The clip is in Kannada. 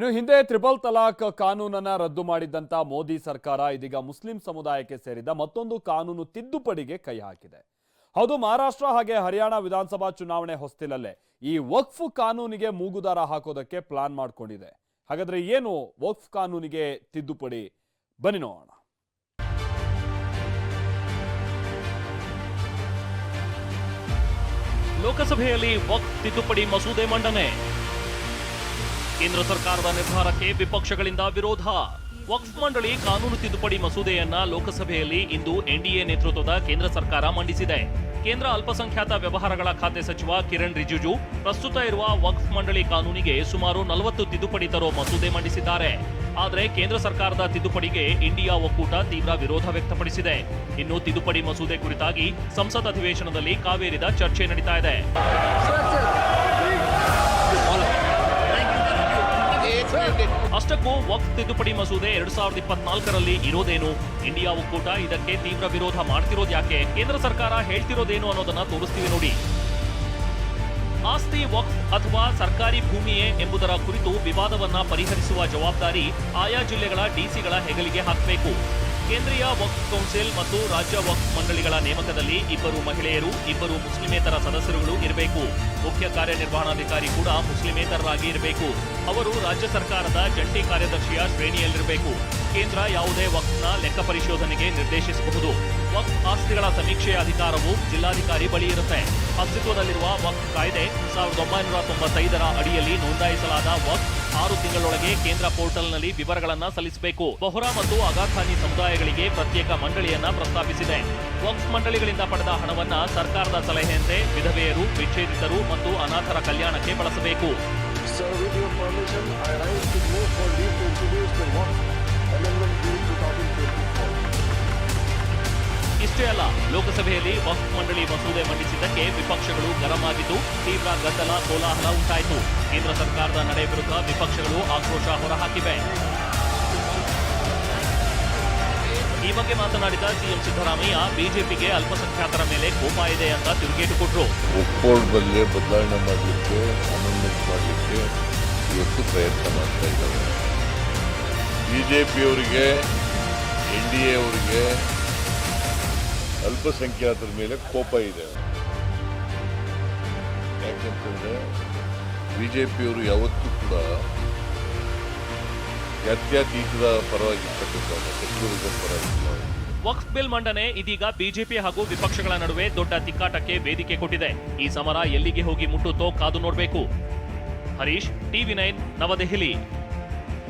ಇನ್ನು ಹಿಂದೆ ತ್ರಿಬಲ್ ತಲಾಕ್ ಕಾನೂನನ್ನ ರದ್ದು ಮಾಡಿದ್ದಂತ ಮೋದಿ ಸರ್ಕಾರ ಇದೀಗ ಮುಸ್ಲಿಂ ಸಮುದಾಯಕ್ಕೆ ಸೇರಿದ ಮತ್ತೊಂದು ಕಾನೂನು ತಿದ್ದುಪಡಿಗೆ ಕೈ ಹಾಕಿದೆ. ಹೌದು, ಮಹಾರಾಷ್ಟ್ರ ಹಾಗೆ ಹರಿಯಾಣ ವಿಧಾನಸಭಾ ಚುನಾವಣೆ ಹೊಸ್ತಿಲಲ್ಲೇ ಈ ವಕ್ಫ್ ಕಾನೂನಿಗೆ ಮೂಗುದಾರ ಹಾಕೋದಕ್ಕೆ ಪ್ಲಾನ್ ಮಾಡ್ಕೊಂಡಿದೆ. ಹಾಗಾದ್ರೆ ಏನು ವಕ್ಫ್ ಕಾನೂನಿಗೆ ತಿದ್ದುಪಡಿ? ಬನ್ನಿ ನೋಡೋಣ. ಲೋಕಸಭೆಯಲ್ಲಿ ವಕ್ಫ್ ತಿದ್ದುಪಡಿ ಮಸೂದೆ ಮಂಡನೆ. ಕೇಂದ್ರ ಸರ್ಕಾರದ ನಿರ್ಧಾರಕ್ಕೆ ವಿಪಕ್ಷಗಳಿಂದ ವಿರೋಧ. ವಕ್ಫ್ ಮಂಡಳಿ ಕಾನೂನು ತಿದ್ದುಪಡಿ ಮಸೂದೆಯನ್ನ ಲೋಕಸಭೆಯಲ್ಲಿ ಇಂದು ಎನ್ಡಿಎ ನೇತೃತ್ವದ ಕೇಂದ್ರ ಸರ್ಕಾರ ಮಂಡಿಸಿದೆ. ಕೇಂದ್ರ ಅಲ್ಪಸಂಖ್ಯಾತ ವ್ಯವಹಾರಗಳ ಖಾತೆ ಸಚಿವ ಕಿರಣ್ ರಿಜಿಜು ಪ್ರಸ್ತುತ ಇರುವ ವಕ್ಫ್ ಮಂಡಳಿ ಕಾನೂನಿಗೆ ಸುಮಾರು ನಲವತ್ತು ತಿದ್ದುಪಡಿ ತರೋ ಮಸೂದೆ ಮಂಡಿಸಿದ್ದಾರೆ. ಆದರೆ ಕೇಂದ್ರ ಸರ್ಕಾರದ ತಿದ್ದುಪಡಿಗೆ ಇಂಡಿಯಾ ಒಕ್ಕೂಟ ತೀವ್ರ ವಿರೋಧ ವ್ಯಕ್ತಪಡಿಸಿದೆ. ಇನ್ನು ತಿದ್ದುಪಡಿ ಮಸೂದೆ ಕುರಿತಾಗಿ ಸಂಸತ್ ಅಧಿವೇಶನದಲ್ಲಿ ಕಾವೇರಿದ ಚರ್ಚೆ ನಡೀತಾ ಇದೆ. ವಕ್ಫ್ ತಿದ್ದುಪಡಿ ಮಸೂದೆ ಎರಡ್ ಸಾವಿರದ ಇಪ್ಪತ್ನಾಲ್ಕರಲ್ಲಿ ಇರೋದೇನು? ಇಂಡಿಯಾ ಒಕ್ಕೂಟ ಇದಕ್ಕೆ ತೀವ್ರ ವಿರೋಧ ಮಾಡ್ತಿರೋದು ಯಾಕೆ? ಕೇಂದ್ರ ಸರ್ಕಾರ ಹೇಳ್ತಿರೋದೇನು ಅನ್ನೋದನ್ನ ತೋರಿಸ್ತೀವಿ ನೋಡಿ. ಆಸ್ತಿ ವಕ್ಫ್ ಅಥವಾ ಸರ್ಕಾರಿ ಭೂಮಿಯೇ ಎಂಬುದರ ಕುರಿತು ವಿವಾದವನ್ನ ಪರಿಹರಿಸುವ ಜವಾಬ್ದಾರಿ ಆಯಾ ಜಿಲ್ಲೆಗಳ ಡಿಸಿಗಳ ಹೆಗಲಿಗೆ ಹಾಕಬೇಕು. ಕೇಂದ್ರೀಯ ವಕ್ಫ್ ಕೌನ್ಸಿಲ್ ಮತ್ತು ರಾಜ್ಯ ವಕ್ಫ್ ಮಂಡಳಿಗಳ ನೇಮಕದಲ್ಲಿ ಇಬ್ಬರು ಮಹಿಳೆಯರು, ಇಬ್ಬರು ಮುಸ್ಲಿಮೇತರ ಸದಸ್ಯರುಗಳು ಇರಬೇಕು. ಮುಖ್ಯ ಕಾರ್ಯನಿರ್ವಹಣಾಧಿಕಾರಿ ಕೂಡ ಮುಸ್ಲಿಮೇತರರಾಗಿ ಇರಬೇಕು. ಅವರು ರಾಜ್ಯ ಸರ್ಕಾರದ ಜಂಟಿ ಕಾರ್ಯದರ್ಶಿಯ ಶ್ರೇಣಿಯಲ್ಲಿರಬೇಕು. ಕೇಂದ್ರ ಯಾವುದೇ ವಕ್ಫ್ನ ಲೆಕ್ಕ ಪರಿಶೋಧನೆಗೆ ನಿರ್ದೇಶಿಸಬಹುದು. ವಕ್ಫ್ ಆಸ್ತಿಗಳ ಸಮೀಕ್ಷೆಯ ಅಧಿಕಾರವು ಜಿಲ್ಲಾಧಿಕಾರಿ ಬಳಿ ಇರುತ್ತೆ. ಅಸ್ತಿತ್ವದಲ್ಲಿರುವ ವಕ್ಫ್ ಕಾಯ್ದೆ ಸಾವಿರದ ಒಂಬೈನೂರ ತೊಂಬತ್ತೈದರ ಅಡಿಯಲ್ಲಿ ನೋಂದಾಯಿಸಲಾದ ವಕ್ಫ್ ಆರು ತಿಂಗಳೊಳಗೆ ಕೇಂದ್ರ ಪೋರ್ಟಲ್ನಲ್ಲಿ ವಿವರಗಳನ್ನು ಸಲ್ಲಿಸಬೇಕು. ಬೊಹ್ರಾ ಮತ್ತು ಅಗಾಖಾನಿ ಸಮುದಾಯಗಳಿಗೆ ಪ್ರತ್ಯೇಕ ಮಂಡಳಿಯನ್ನ ಪ್ರಸ್ತಾಪಿಸಿದೆ. ವಕ್ಫ್ ಮಂಡಳಿಗಳಿಂದ ಪಡೆದ ಹಣವನ್ನ ಸರ್ಕಾರದ ಸಲಹೆಯಂತೆ ವಿಧವೆಯರು, ವಿಚ್ಛೇದಿತರು ಮತ್ತು ಅನಾಥರ ಕಲ್ಯಾಣಕ್ಕೆ ಬಳಸಬೇಕು. ಇಷ್ಟೇ ಅಲ್ಲ, ಲೋಕಸಭೆಯಲ್ಲಿ ವಕ್ಫ್ ಮಂಡಳಿ ಮಸೂದೆ ಮಂಡಿಸಿದ್ದಕ್ಕೆ ವಿಪಕ್ಷಗಳು ಗರಂ ಆಗಿದ್ದು ತೀವ್ರ ಗದ್ದಲ ಕೋಲಾಹಲ ಉಂಟಾಯಿತು. ಕೇಂದ್ರ ಸರ್ಕಾರದ ನಡೆ ವಿರುದ್ಧ ವಿಪಕ್ಷಗಳು ಆಕ್ರೋಶ ಹೊರಹಾಕಿವೆ. ಈ ಬಗ್ಗೆ ಮಾತನಾಡಿದ ಸಿಎಂ ಸಿದ್ದರಾಮಯ್ಯ, ಬಿಜೆಪಿಗೆ ಅಲ್ಪಸಂಖ್ಯಾತರ ಮೇಲೆ ಕೋಪ ಇದೆ ಅಂತ ತಿರುಗೇಟು ಕೊಟ್ಟರು ಒಕ್ಕೋಡ್ ಬದಲೇ ಬದಲಾವಣೆ ಮಾಡಲಿಕ್ಕೆ ಪ್ರಯತ್ನ ಮಾಡ್ತಾ ಇದ್ದಾರೆ. ಬಿಜೆಪಿಯವರಿಗೆ, ಎನ್ ಡಿ ಅವರಿಗೆ ಅಲ್ಪಸಂಖ್ಯಾತರ ಮೇಲೆ ಕೋಪ ಇದೆ. ಯಾಕೆಂತಂದ್ರೆ ಬಿ ಯಾವತ್ತೂ ಕೂಡ ಜಾತ್ಯತೀತದ ಪರವಾಗಿಲ್ಲ. ವಕ್ಫ್ ಬಿಲ್ ಮಂಡನೆ ಇದೀಗ ಬಿಜೆಪಿ ಹಾಗೂ ವಿಪಕ್ಷಗಳ ನಡುವೆ ದೊಡ್ಡ ತಿಕ್ಕಾಟಕ್ಕೆ ವೇದಿಕೆ ಕೊಟ್ಟಿದೆ. ಈ ಸಮರ ಎಲ್ಲಿಗೆ ಹೋಗಿ ಮುಟ್ಟುತ್ತೋ ಕಾದು ನೋಡಬೇಕು. Harish, TV nine, Navadehali.